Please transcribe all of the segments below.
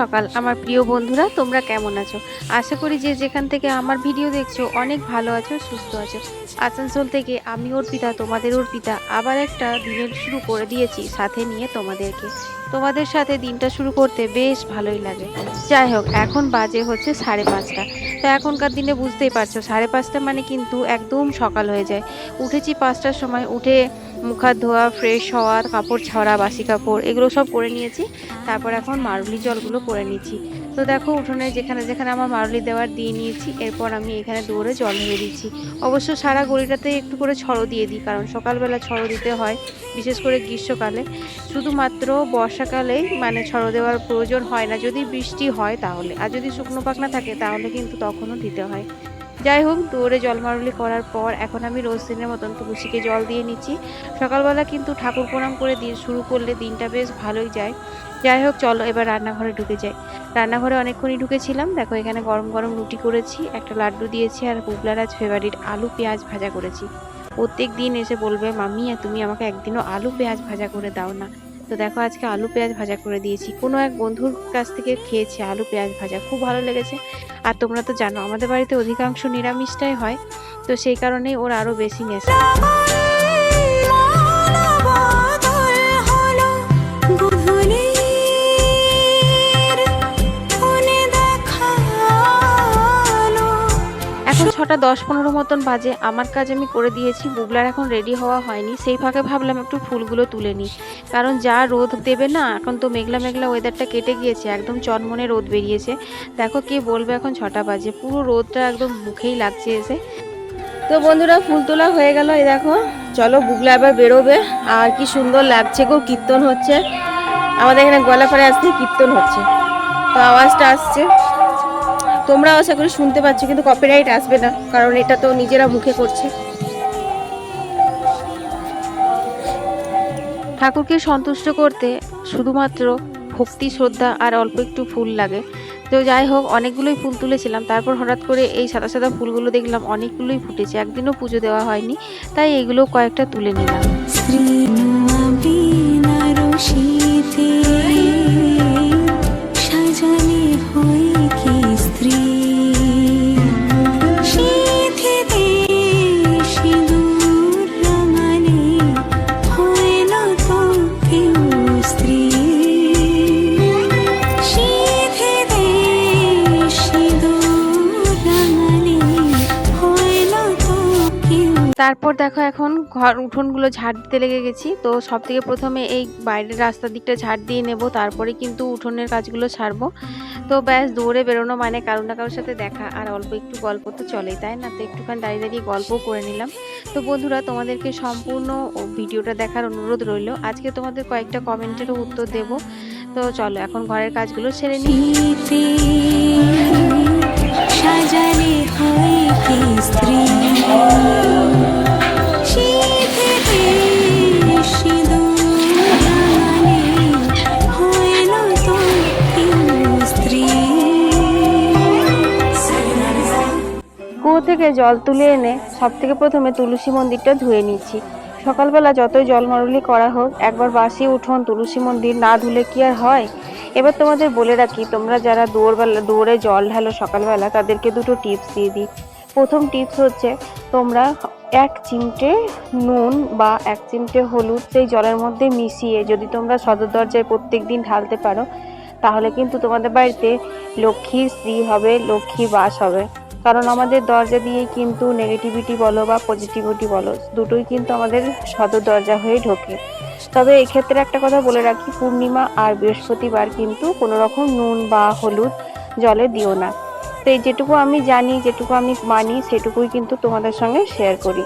সকাল। আমার প্রিয় বন্ধুরা, তোমরা কেমন আছো? আশা করি যে যেখান থেকে আমার ভিডিও দেখছ, অনেক ভালো আছো, সুস্থ আছো। আসানসোল থেকে আমি অর্পিতা, তোমাদের অর্পিতা, আবার একটা দিনের শুরু করে দিয়েছি, সাথে নিয়ে তোমাদেরকে। তোমাদের সাথে দিনটা শুরু করতে বেশ ভালোই লাগে। যাই হোক, এখন বাজে হচ্ছে সাড়ে পাঁচটা। তো এখনকার দিনে বুঝতেই পারছ, সাড়ে পাঁচটা মানে কিন্তু একদম সকাল হয়ে যায়। উঠেছি পাঁচটার সময়, উঠে মুখ হাত ধোয়া ফ্রেশ হওয়া কাপড় ছড়া বাসি কাপড়, এগুলো সব করে নিয়েছি। তারপর এখন মারুলি জলগুলো করে নিচ্ছি। তো দেখো উঠোনে যেখানে যেখানে আমার মারুলি দেওয়ার দিয়ে নিয়েছি, এরপর আমি এখানে দৌড়ে জল ধরে দিচ্ছি। অবশ্য সারা গড়িটাতে একটু করে ছড়ো দিয়ে দিই, কারণ সকালবেলা ছড়ো দিতে হয়, বিশেষ করে গ্রীষ্মকালে। শুধুমাত্র বর্ষাকালেই মানে ছড়ো দেওয়ার প্রয়োজন হয় না, যদি বৃষ্টি হয় তাহলে। আর যদি শুকনো পাকনা থাকে তাহলে কিন্তু তখনও দিতে হয়। যাই হোক, দৌড়ে জলমারুলি করার পর এখন আমি রোজ দিনের মতন তুলসীকে জল দিয়ে নিচ্ছি। সকালবেলা কিন্তু ঠাকুর প্রণাম করে দিয়ে শুরু করলে দিনটা বেশ ভালোই যায়। যাই হোক, চলো এবার রান্নাঘরে ঢুকে যাই। রান্নাঘরে অনেকক্ষণই ঢুকেছিলাম। দেখো, এখানে গরম গরম রুটি করেছি, একটা লাড্ডু দিয়েছি আর বুবলার আজ ফেভারিট আলু পেঁয়াজ ভাজা করেছি। প্রত্যেক দিন এসে বলবে, মাম্মি তুমি আমাকে একদিনও আলু পেঁয়াজ ভাজা করে দাও না। তো দেখো, আজকে আলু পেঁয়াজ ভাজা করে দিয়েছি। কোনো এক বন্ধুর কাছ থেকে খেয়েছি আলু পেঁয়াজ ভাজা। খুব ভালো লেগেছে। আর তোমরা তো জানো, আমাদের বাড়িতে অধিকাংশ নিরামিষটাই হয়। তো সেই কারণেই ওর আরও বেশি নেশা। ছটা দশ পনেরো মতন বাজে। আমার কাজ আমি করে দিয়েছি, বুবলার এখন রেডি হওয়া হয়নি। সেই ফাঁকে ভাবলাম একটু ফুলগুলো তুলে নিই। কারণ যা রোদ দেবে না, এখন তো মেঘলা মেঘলা ওয়েদারটা কেটে গিয়েছে, একদম চনমনে রোদ বেরিয়েছে। দেখো কে বলবে এখন ছটা বাজে। পুরো রোদটা একদম মুখেই লাগছে এসে। তো বন্ধুরা, ফুল তোলা হয়ে গেল এই দেখো। চলো বুগলা এবার বেরোবে। আর কি সুন্দর লাগছে গো, কীর্তন হচ্ছে। আমাদের এখানে গলাপাড়ে আসতে কীর্তন হচ্ছে। তো আওয়াজটা আসছে। তোমরা আশা করি শুনতে পাচ্ছ কিন্তু কপিরাইট আসবে না কারণ এটা তো নিজেরা মুখে করছে। ঠাকুরকে সন্তুষ্ট করতে শুধুমাত্র ভক্তি শ্রদ্ধা আর অল্প একটু ফুল লাগে। তো যাই হোক অনেকগুলোই ফুল তুলেছিলাম তারপর হঠাৎ করে এই সাদা সাদা ফুলগুলো দেখলাম অনেকগুলোই ফুটেছে একদিনও পুজো দেওয়া হয়নি তাই এগুলো কয়েকটা তুলে নিলাম। তারপর দেখো এখন ঘর উঠোনগুলো ঝাড় দিতে লেগে গেছি। তো সব থেকে প্রথমে এই বাইরের রাস্তার দিকটা ঝাড় দিয়ে নেব, তারপরে কিন্তু উঠোনের কাজগুলো ছাড়বো তো ব্যাস, দৌড়ে বেরোনো মানে কারও না কারোর সাথে দেখা আর অল্প একটু গল্প তো চলেই, তাই না? তো একটুখানি দাঁড়িয়ে দাঁড়িয়ে গল্প করে নিলাম। তো বন্ধুরা, তোমাদেরকে সম্পূর্ণ ভিডিওটা দেখার অনুরোধ রইল। আজকে তোমাদের কয়েকটা কমেন্টেরও উত্তর দেব। তো চলো, এখন ঘরের কাজগুলো সেরে নিই। স্ত্রী? থেকে জল তুলে এনে সব থেকে প্রথমে তুলসী মন্দিরটা ধুয়ে নিচ্ছি সকালবেলা যতই জল মারুলি করা হোক, একবার বাসি উঠোন, তুলসী মন্দির না ধুলে কি আর হয়? এবার তোমাদের বলে রাখি, তোমরা যারা দৌড়বেলা দৌড়ে জল ঢালো সকালবেলা, তাদেরকে দুটো টিপস দিয়ে দিই। প্রথম টিপস হচ্ছে, তোমরা এক চিমটে নুন বা এক চিমটে হলুদ সেই জলের মধ্যে মিশিয়ে যদি তোমরা সদর দরজায় প্রত্যেক দিন ঢালতে পারো, তাহলে কিন্তু তোমাদের বাড়িতে লক্ষ্মীর স্ত্রী হবে লক্ষ্মী বাস হবে। কারণ আমাদের দরজা দিয়েই কিন্তু নেগেটিভিটি বলো বা পজিটিভিটি বলো, দুটোই কিন্তু আমাদের সদর দরজা হয়ে ঢোকে। তবে এক্ষেত্রে একটা কথা বলে রাখি, পূর্ণিমা আর বৃহস্পতিবার কিন্তু কোনো রকম নুন বা হলুদ জলে দিও না। তো এই যেটুকু আমি জানি, যেটুকু আমি মানি, সেটুকুই কিন্তু তোমাদের সঙ্গে শেয়ার করি।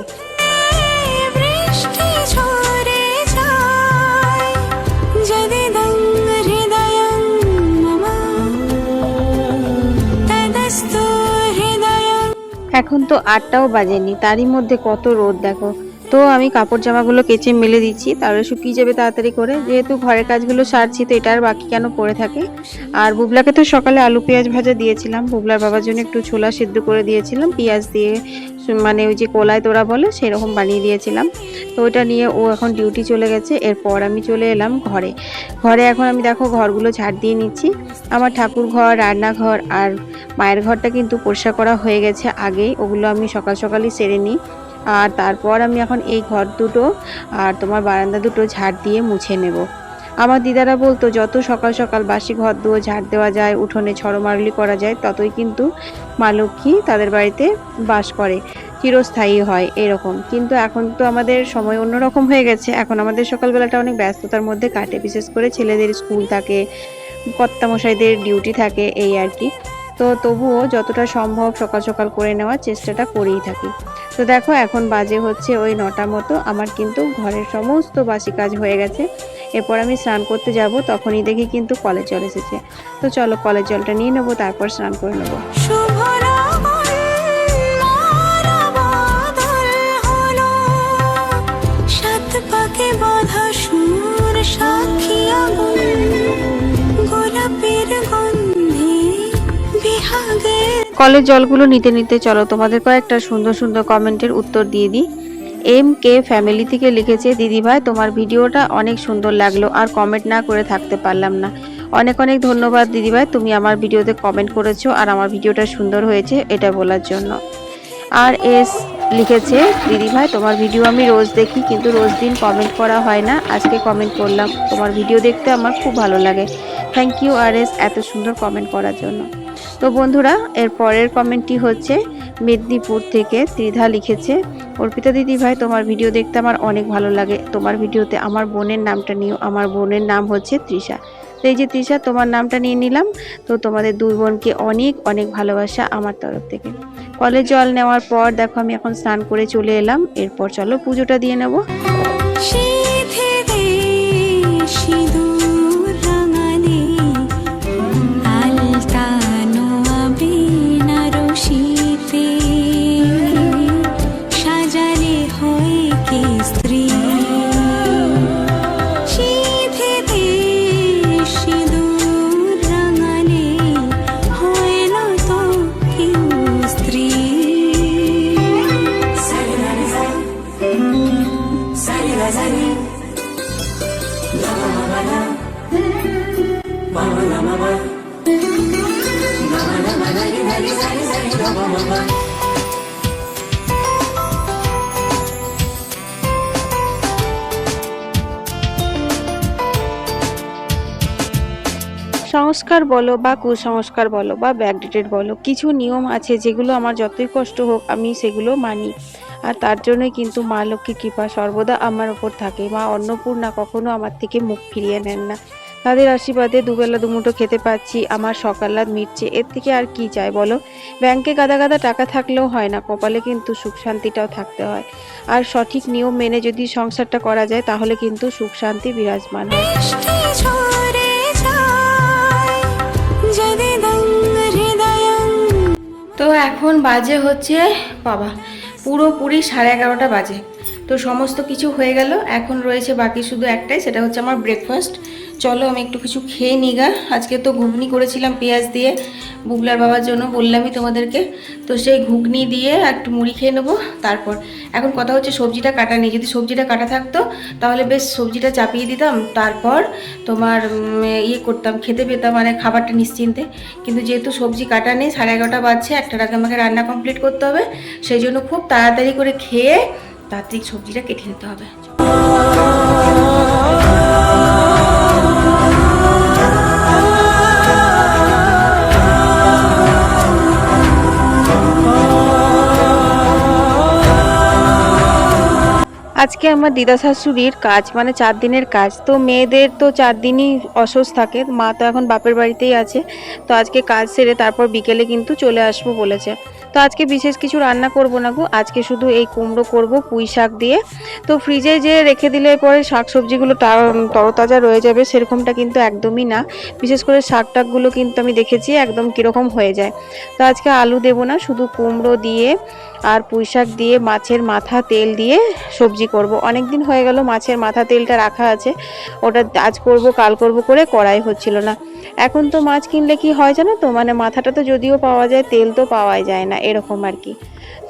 এখন তো আটটাও বাজেনি তারই মধ্যে কত রোদ দেখো। তো আমি কাপড় জামাগুলো কেচে মেলে দিচ্ছি, তাহলে শুকিয়ে যাবে তাড়াতাড়ি করে। যেহেতু ঘরের কাজগুলো সারছি, তো এটা আর বাকি কেন পড়ে থাকে? আর বুবলাকে তো সকালে আলু পেঁয়াজ ভাজা দিয়েছিলাম। বুবলার বাবার জন্য একটু ছোলা সিদ্ধ করে দিয়েছিলাম। পেঁয়াজ দিয়ে মানে ওই যে কলাই তোরা বলে, সেরকম বানিয়ে দিয়েছিলাম। তো ওটা নিয়ে ও এখন ডিউটি চলে গেছে। এরপর আমি চলে এলাম ঘরে। ঘরে এখন আমি দেখো ঘরগুলো ঝাড় দিয়ে নিচ্ছি। আমার ঠাকুর ঘর, রান্নাঘর আর মায়ের ঘরটা কিন্তু পরিষ্কার করা হয়ে গেছে আগেই। ওগুলো আমি সকাল সকালই সেরে নিই। আর তারপর আমি এখন এই ঘর দুটো আর তোমার বারান্দা দুটো ঝাড় দিয়ে মুছে নেব। আমার দিদারা বলতো, যত সকাল সকাল বাসি ঘর দুয়ো ঝাড় দেওয়া যায়, উঠোনে ছড়মারলি করা যায়, ততই কিন্তু মা লক্ষ্মী তাদের বাড়িতে বাস করে। চিরস্থায়ী হয় এরকম। কিন্তু এখন তো আমাদের সময় অন্যরকম হয়ে গেছে। এখন আমাদের সকালবেলাটা অনেক ব্যস্ততার মধ্যে কাটে। বিশেষ করে ছেলেদের স্কুল থাকে, কর্তামশাইদের ডিউটি থাকে, এই আর কি। তো তবুও যতটা সম্ভব সকাল সকাল করে নেওয়ার চেষ্টাটা করেই থাকি। তো দেখো, এখন বাজে হচ্ছে ওই নটা মতো। আমার কিন্তু ঘরের সমস্ত বাসি কাজ হয়ে গেছে। এরপর আমি স্নান করতে যাব, তখনই দেখি কিন্তু কলের জল এসেছে। তো চলো কলের জলটা নিয়ে নেব, তারপর স্নান করে নেব। কলের জলগুলো নিতে নিতে চলো, তোমাদের কয়েকটা সুন্দর সুন্দর কমেন্টের উত্তর দিয়ে দিই। এম কে ফ্যামিলি থেকে লিখেছে দিদিভাই তোমার ভিডিওটা অনেক সুন্দর লাগল, আর কমেন্ট না করে থাকতে পারলাম না। অনেক অনেক ধন্যবাদ দিদিভাই তুমি আমার ভিডিওতে কমেন্ট করেছ, আর আমার ভিডিওটা সুন্দর হয়েছে, এটা বলার জন্য। আর এস লিখেছে দিদিভাই তোমার ভিডিও আমি রোজ দেখি, কিন্তু রোজ দিন কমেন্ট করা হয় না, আজকে কমেন্ট করলাম। তোমার ভিডিও দেখতে আমার খুব ভালো লাগে। থ্যাংক ইউ আর এস এত সুন্দর কমেন্ট করার জন্য। তো বন্ধুরা, এর পরের কমেন্টটি হচ্ছে, মেদিনীপুর থেকে ত্রিধা লিখেছে, অর্পিতা দিদি ভাই, তোমার ভিডিও দেখতে আমার অনেক ভালো লাগে। তোমার ভিডিওতে আমার বোনের নামটা নিও। আমার বোনের নাম হচ্ছে তৃষা। তো এই যে তৃষা, তোমার নামটা নিয়ে নিলাম। তো তোমাদের দুই বোনকে অনেক অনেক ভালোবাসা আমার তরফ থেকে। কলে জল নেওয়ার পর, দেখো আমি এখন স্নান করে চলে এলাম। এরপর চলো পুজোটা দিয়ে নেব। হয় কে সংস্কার বলো বা কুসংস্কার বলো বা ব্যাকডেটেড বলো, কিছু নিয়ম আছে যেগুলো আমার যতই কষ্ট হোক আমি সেগুলো মানি। আর তার জন্যই কিন্তু মা লক্ষ্মী কৃপা সর্বদা আমার ওপর থাকে। মা অন্নপূর্ণা কখনো আমার থেকে মুখ ফিরিয়ে নেন না। তাদের আশীর্বাদে দুবেলা দুমুঠো খেতে পাচ্ছি, আমার সকালাত মিটছে। এর থেকে আর কি চাই বলো? ব্যাংকে গাদা গাদা টাকা থাকলেও হয় না, কপালে কিন্তু সুখ শান্তিটাও থাকতে হয়। আর সঠিক নিয়ম মেনে যদি সংসারটা করা যায়, তাহলে কিন্তু সুখ শান্তি বিরাজমান হয়। তো এখন বাজে হচ্ছে বাবা পুরোপুরি সাড়ে এগারোটা বাজে। তো সমস্ত কিছু হয়ে গেল। এখন রয়েছে বাকি শুধু একটাই, সেটা হচ্ছে আমার ব্রেকফাস্ট চলো আমি একটু কিছু খেয়ে নিগা আজকে তো ঘুগনি করেছিলাম পেঁয়াজ দিয়ে। বুবলার বাবার জন্য বললামই তোমাদেরকে। তো সেই ঘুগনি দিয়ে একটু মুড়ি খেয়ে নেব, তারপর। এখন কথা হচ্ছে সবজিটা কাটা নেই। যদি সবজিটা কাটা থাকতো, তাহলে বেশ সবজিটা চাপিয়ে দিতাম। তারপর তোমার ইয়ে করতাম, খেতে পেতাম মানে খাবারটা নিশ্চিন্তে। কিন্তু যেহেতু সবজি কাটা নেই, সাড়ে এগারোটা বাজছে একটার আগে আমাকে রান্না কমপ্লিট করতে হবে। সেই জন্য খুব তাড়াতাড়ি করে খেয়ে তাড়াতাড়ি সবজিটা কেটে নিতে হবে। আজকে আমার দিদা শাশুড়ির কাজ মানে চার দিনের কাজ। তো মেয়েদের তো চার দিনই অসুস্থ থাকে, মা তো এখন বাপের বাড়িতেই আছে। তো আজকে কাজ সেরে তারপর বিকেলে কিন্তু চলে আসব বলেছে। তো আজকে বিশেষ কিছু রান্না করব না গো, আজকে শুধু এই কুমড়ো করব, পুঁই শাক দিয়ে। তো ফ্রিজে যে রেখে দিলে পরে শাক সবজিগুলো তরতাজা রয়ে যাবে, সেরকমটা কিন্তু একদমই না। বিশেষ করে শাক টাকগুলো কিন্তু আমি দেখেছি একদম কীরকম হয়ে যায়। তো আজকে আলু দেবো না, শুধু কুমড়ো দিয়ে আর পুঁই শাক দিয়ে, মাছের মাথা, তেল দিয়ে সবজি করব। অনেক দিন হয়ে গেল, মাছের মাথা তেলটা রাখা আছে। ওটা আজ করব, কাল করব করে করাই হচ্ছিল না। এখন তো মাছ কিনলে কি হয় জানো তো? মানে মাথাটা তো যদিও পাওয়া যায়, তেল তো পাওয়াই যায় না, এরকম আর কি।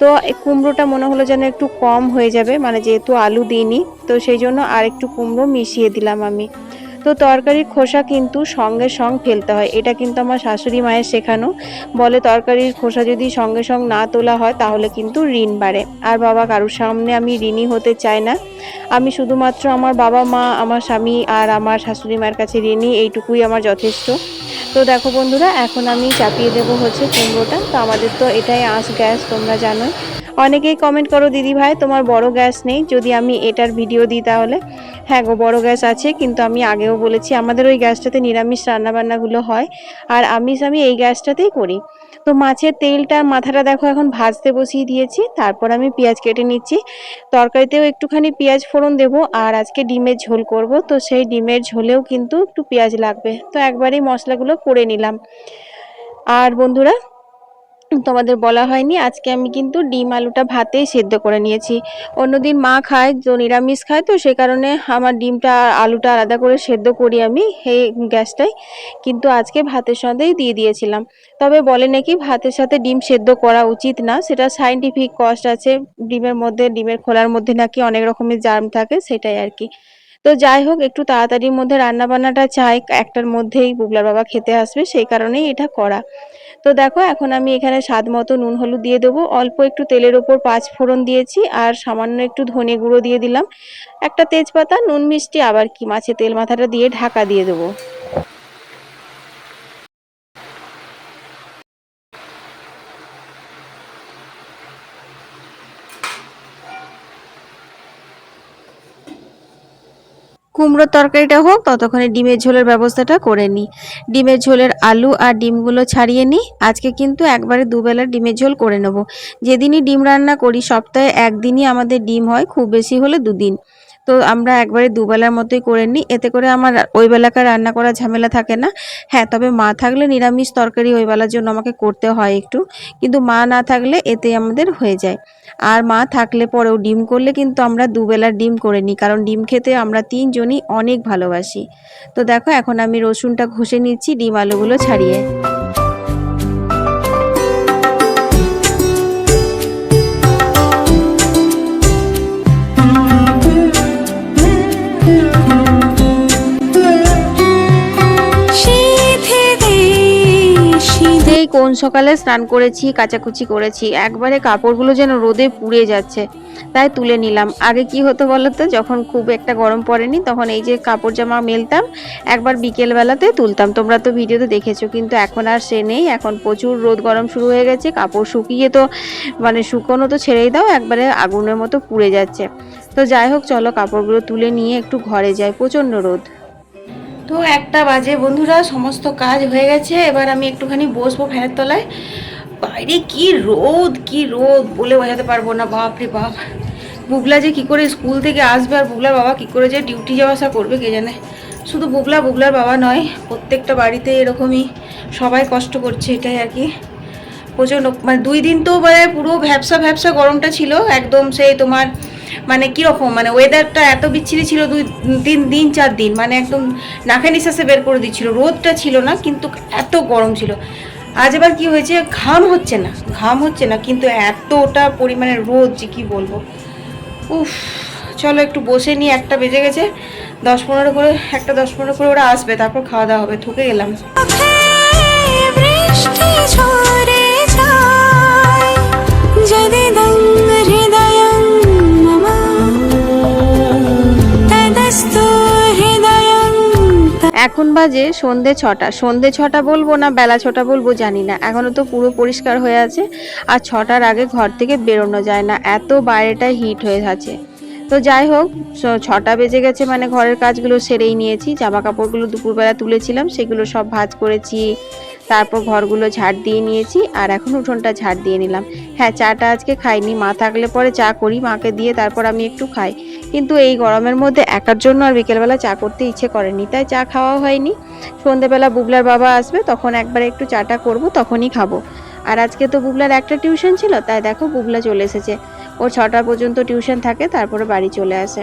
তো কুমড়োটা মনে হলো যেন একটু কম হয়ে যাবে মানে যেহেতু আলু দিইনি, তো সেই জন্য আর একটু কুমড়ো মিশিয়ে দিলাম আমি। তো তরকারির খোসা কিন্তু সঙ্গে সঙ্গ ফেলতে হয়। এটা কিন্তু আমার শাশুড়ি মায়ের শেখানো। বলে তরকারির খোসা যদি সঙ্গে সঙ্গ না তোলা হয়, তাহলে কিন্তু ঋণ বাড়ে। আর বাবা কারোর সামনে আমি ঋণী হতে চাই না। আমি শুধুমাত্র আমার বাবা মা, আমার স্বামী আর আমার শাশুড়ি মায়ের কাছে ঋণী, এইটুকুই আমার যথেষ্ট। তো দেখো বন্ধুরা, এখন আমি চাপিয়ে দেবো হচ্ছে কুমড়োটা। তো আমাদের তো এটাই আঁশ গ্যাস, তোমরা জানোই। অনেকেই কমেন্ট করো, দিদি ভাই, তোমার বড় গ্যাস নেই। যদি আমি এটার ভিডিও দিই তাহলে? হ্যাঁ গো, বড় গ্যাস আছে, কিন্তু আমি আগেও বলেছি, আমাদের ওই গ্যাসটাতে নিরামিষ রান্নাবান্নাগুলো হয়, আর আমিষ আমি এই গ্যাসটাতেই করি। তো মাছের তেলটা মাথাটা দেখো এখন ভাজতে বসিয়ে দিয়েছি, তারপর আমি পেঁয়াজ কেটে নিচ্ছি। তরকারিতেও একটুখানি পেঁয়াজ ফোড়ন দেবো, আর আজকে ডিমের ঝোল করব, তো সেই ডিমের ঝোলেও কিন্তু একটু পেঁয়াজ লাগবে। তো একবারেই মশলাগুলো করে নিলাম। আর বন্ধুরা তোমাদের বলা হয়নি, আজকে আমি কিন্তু ডিম আলুটা ভাতেই সেদ্ধ করে নিয়েছি। অন্যদিন মা খায় তো নিরামিষ খায়, তো সে কারণে আমার ডিমটা আলুটা আলাদা করে সেদ্ধ করি আমি এই গ্যাসটাই। কিন্তু আজকে ভাতের সঙ্গেই দিয়ে দিয়েছিলাম। তবে বলে নাকি ভাতের সাথে ডিম সেদ্ধ করা উচিত না, সেটা সাইন্টিফিক কস্ট আছে, ডিমের মধ্যে, ডিমের খোলার মধ্যে নাকি অনেক রকমের জার্ম থাকে, সেটাই আর কি। তো যাই হোক, একটু তাড়াতাড়ির মধ্যে রান্না বান্নাটা চাই, একটার মধ্যেই বুগলার বাবা খেতে আসবে, সেই কারণেই এটা করা। তো দেখো, এখন আমি এখানে স্বাদ মতো নুন, হলুদ দিয়ে দেবো। অল্প একটু তেলের ওপর পাঁচ ফোড়ন দিয়েছি আর সামান্য একটু ধনে গুঁড়ো দিয়ে দিলাম। একটা তেজপাতা, নুন মিষ্টি, আবার কি মাছের তেল মাথাটা দিয়ে ঢাকা দিয়ে দেবো। কুমড়োর তরকারিটা হোক, ততক্ষণে ডিমের ঝোলের ব্যবস্থাটা করে নিই ডিমের ঝোলের আলু আর ডিমগুলো ছাড়িয়ে নিই আজকে কিন্তু একবারে দুবেলা ডিমের ঝোল করে নেব। যেদিনই ডিম রান্না করি, সপ্তাহে একদিনই আমাদের ডিম হয়, খুব বেশি হলে দুদিন। তো আমরা একবারে দুবেলার মতোই করে নিই। এতে করে আমার ওই বেলাকার রান্না করা ঝামেলা থাকে না। হ্যাঁ তবে মা থাকলে নিরামিষ তরকারি ওই বেলার জন্য আমাকে করতে হয় একটু। কিন্তু মা না থাকলে এতে আমাদের হয়ে যায়। আর মা থাকলে পরেও ডিম করলে কিন্তু আমরা দুবেলার ডিম করে নিই। কারণ ডিম খেতে আমরা তিনজনই অনেক ভালোবাসি। তো দেখো, এখন আমি রসুনটা ঘষে নিচ্ছি, ডিম আলুগুলো ছাড়িয়ে। সেই কোন সকালে স্নান করেছি, কাচাকুচি করেছি, একবারে কাপড়গুলো যেন রোদে পুড়ে যাচ্ছে, তাই তুলে নিলাম। আগে কি হতো বলো তো যখন খুব একটা গরম পড়েনি, তখন এই যে কাপড় জামা মেলতাম, একবার বিকেল বেলাতে তুলতাম। তোমরা তো ভিডিওতে দেখেছ, কিন্তু এখন আর সে নেই। এখন প্রচুর রোদ গরম শুরু হয়ে গেছে, কাপড় শুকিয়ে তো মানে শুকনো তো ছেড়েই দাও, একবারে আগুনের মতো পুড়ে যাচ্ছে। তো যাই হোক, চলো কাপড়গুলো তুলে নিয়ে একটু ঘরে যাই, প্রচণ্ড রোদ। তো একটা বাজে, বন্ধুরা, সমস্ত কাজ হয়ে গেছে। এবার আমি একটুখানি বসবো ফ্যানের তলায়। বাইরে কি রোদ কি রোদ বলে বোঝাতে পারব না, বাপ রে বাপ। বুবলা যে কি করে স্কুল থেকে আসবে আর বুবলার বাবা কি করে যে ডিউটি যাওয়া আসা করবে কে জানে? শুধু বুবলা, বুবলার বাবা নয়, প্রত্যেকটা বাড়িতে এরকমই সবাই কষ্ট করছে, এটাই আর কি। প্রচণ্ড মানে দুই দিন তো মানে পুরো ভ্যাবসা ভ্যাবসা গরমটা ছিল, একদম সেই তোমার মানে কীরকম? মানে ওয়েদারটা এত বিচ্ছিরি ছিল দুই, তিন দিন, চার দিন মানে একদম নাকে নিঃশ্বাসে বের করে দিচ্ছিল। রোদটা ছিল না, কিন্তু এত গরম ছিল। আজ এবার কি হয়েছে? ঘাম হচ্ছে না, ঘাম হচ্ছে না, কিন্তু এতটা পরিমাণে রোদ যে কী বলব? উফ, চলো একটু বসে নিয়ে একটা বেজে গেছে, দশ পনেরো করে, একটা দশ পনেরো করে ওরা আসবে, তারপর খাওয়া দাওয়া হবে, ঠুকে গেলাম। এখন বাজে সন্ধে ছটা। সন্ধে ছটা বলব না, বেলা ছটা বলব জানি না। এখনও তো পুরো পরিষ্কার হয়ে আছে আর ছটার আগে ঘর থেকে বেরোনো যায় না। এত বাইরেটা হিট হয়ে আছে। তো যাই হোক ছটা বেজে গেছে মানে ঘরের কাজগুলো সেরেই নিয়েছি। জামা কাপড়গুলো দুপুরবেলা তুলেছিলাম, সেগুলো সব ভাজ করেছি। তারপর ঘরগুলো ঝাড় দিয়ে নিয়েছি আর এখন উঠোনটা ঝাড় দিয়ে নিলাম। হ্যাঁ চাটা আজকে খাইনি, মা থাকলে পরে চা করি, মাকে দিয়ে তারপর আমি একটু খাই। কিন্তু এই গরমের মধ্যে একার জন্য আর বিকেলবেলা চা করতে ইচ্ছে করেনি, তাই চা খাওয়া হয়নি। সন্ধেবেলা বুবলার বাবা আসবে, তখন একবার একটু চাটা করব, তখনই খাব। আর আজকে তো বুবলার একটা টিউশন ছিল, তাই দেখো বুবলা চলে এসেছে। ওর ছটা পর্যন্ত টিউশন থাকে, তারপরে বাড়ি চলে আসে।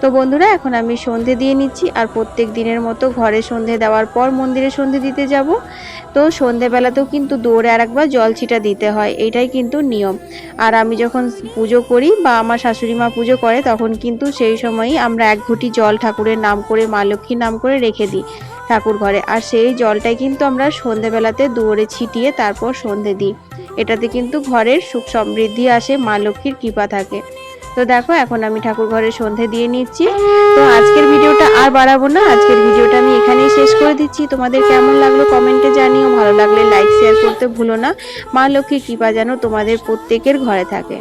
তো বন্ধুরা, এখন আমি সন্ধে দিয়ে নিচ্ছি আর প্রত্যেক দিনের মতো ঘরে সন্ধে দেওয়ার পর মন্দিরে সন্ধে দিতে যাব। তো সন্ধেবেলাতেও কিন্তু দৌড়ে আর একবার জল ছিটা দিতে হয় এইটাই কিন্তু নিয়ম। আর আমি যখন পুজো করি বা আমার শাশুড়ি মা পুজো করে, তখন কিন্তু সেই সময়ই আমরা এক ঘটি জল ঠাকুরের নাম করে, মা লক্ষ্মীর নাম করে রেখে দিই ঠাকুর ঘরে। আর সেই জলটাই কিন্তু আমরা সন্ধেবেলাতে দৌড়ে ছিটিয়ে তারপর সন্ধে দিই। এটাতে কিন্তু ঘরের সুখ সমৃদ্ধি আসে, মা লক্ষ্মীর কৃপা থাকে। তো দেখো, এখন আমি ঠাকুর ঘরে সন্ধে দিয়ে নিচ্ছি। তো আজকের ভিডিওটা আর বাড়াবো না। আজকের ভিডিওটা আমি এখানেই শেষ করে দিচ্ছি। তোমাদের কেমন লাগল কমেন্টে জানিও। ভালো লাগলে লাইক, শেয়ার করতে ভুলো না। মা লক্ষ্মীর কৃপা যেন তোমাদের প্রত্যেকের ঘরে থাকে।